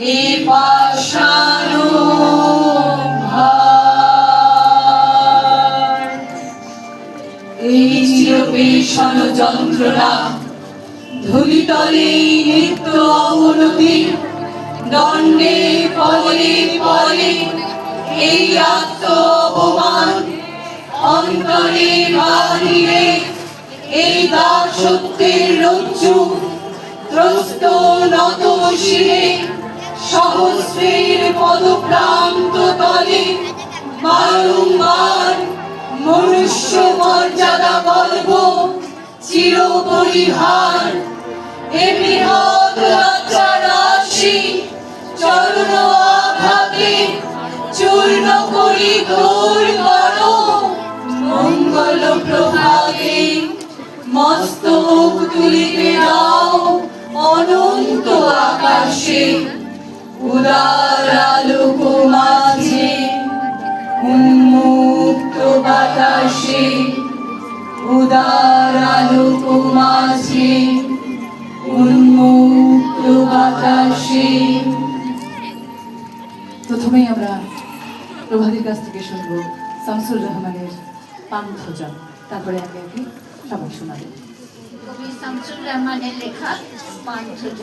এই চিরপেশন যন্ত্রণা ধুলিতলে নিত্য অবনতি, দণ্ডে পদে এই আত্ম অপমান অন্তরে বাহিরে এই দাসত্বের রজ্জু ত্রস্ত নত সহস্রের পদপ্রান্ত তলে বারংবার মনুষ্য মর্যাদা গর্ব চির পরিহার এ বৃহৎ লজ্জা চরণ আঘাতে চূর্ণ করি দূর করো। মঙ্গল প্রভাতে মস্তক তুলিতে দাও অনন্ত আকাশে। উদার আলোক মাঝে উন্মুক্ত বাতাসে উদার আলোক মাঝে উন্মুক্ত বাতাসে। প্রথমেই আমরা প্রভাতীর কাছ থেকে শুনব শামসুর রহমানের পান্থজন। তারপরে একে একে সবাই শোনাবে। কবি শামসুর রহমানের লেখা পান্থজন।